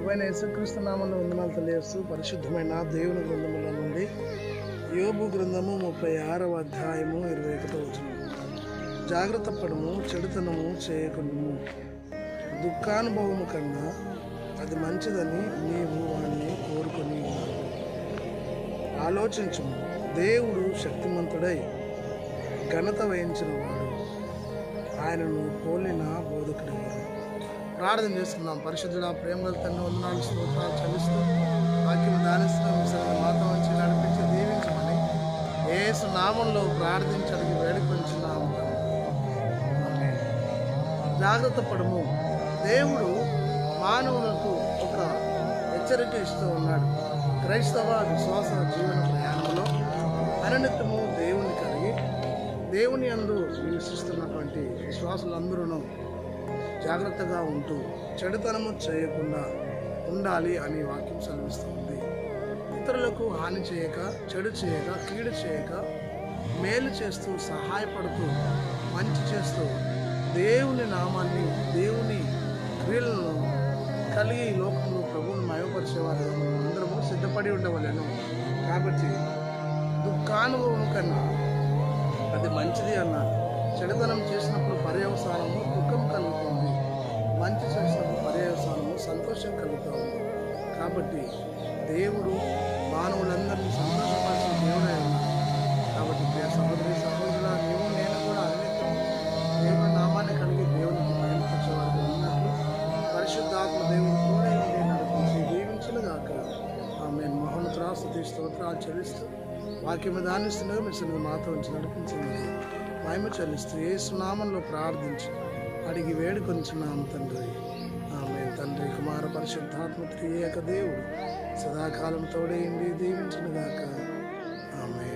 ప్రభుత్వ యేసుక్రీస్తు నామంలో వందనాలు తెలియస్తూ పరిశుద్ధమైన దేవుని గ్రంథముల నుండి యోబు గ్రంథము ముప్పై ఆరవ అధ్యాయము ఇరవై ఒకటో వచ్చిన జాగ్రత్త పడము చెడుతనము చేయకుండము దుఃఖానుభవము కన్నా అది మంచిదని నీవు వాణ్ణి కోరుకొని ఆలోచించము. ఆలోచించుము దేవుడు శక్తిమంతుడై ఘనత వహించిన వాడు. ఆయనను పోలిన బోధకుడు ప్రార్థన చేస్తున్నాం పరిశుద్ధుడ ప్రేమల తండ్రి వందనాలు స్తోత్రాలు చలిస్తూ వాక్యం దానిస్తున్నాం సరే మాతో వచ్చి నడిపించి దీవించమని ఏసు నామంలో ప్రార్థించడానికి వేడుకొంచున్నాము. జాగ్రత్త పడము. దేవుడు మానవులకు ఒక హెచ్చరిక ఇస్తూ ఉన్నాడు. క్రైస్తవ విశ్వాస జీవన ప్రయాణంలో అనునిత్యము దేవుని కలిగి దేవుని అందు నివసిస్తున్నటువంటి విశ్వాసులందరూ జాగ్రత్తగా ఉంటూ చెడుతనము చేయకుండా ఉండాలి అని వాక్యం సెలవిస్తుంది. ఇతరులకు హాని చేయక చెడు చేయక కీడు చేయక మేలు చేస్తూ సహాయపడుతూ మంచి చేస్తూ దేవుని నామాన్ని దేవుని క్రియలను కలిగి లోకంలో ప్రభువును మయపరిచేవారు అందరము సిద్ధపడి ఉండవలను. కాబట్టి దుఃఖానుభవం కన్నా అది మంచిది అన్నారు. చెడుతనం చేసినప్పుడు పర్యవసానము పర్యవసానము సంతోషం కలుగుతుంది కాబట్టి దేవుడు మానవులందరినీ సంతోషపరిచిన దేవుడే కాబట్టి ప్రియ సహోదరి సహోదరుల నీవు నేను కూడా అన్నిటికీ దేవుని నామాన్ని కలిగి దేవునికి ప్రయాణించేవారు ఉన్నట్లు పరిశుద్ధాత్మ దేవుడు కూడా ఉండి నడిపించి దీవించను గాక. ఆమె మహోన్నతరాస్తుతి స్తోత్రాలు చెల్లిస్తూ వాక్యం దానిస్తుండగా మీ సన్నిధి మాతో ఉంచి నడిపించింది మహిమ చెల్లిస్తూ ఏ సునామంలో ప్రార్థించి అడిగి వేడుకొనిచున్నాము తండ్రి. కుమార పరిశుద్ధాత్మ త్రియేక దేవుడు. సదాకాలం తోడేయండి దీవించును గాక ఆమె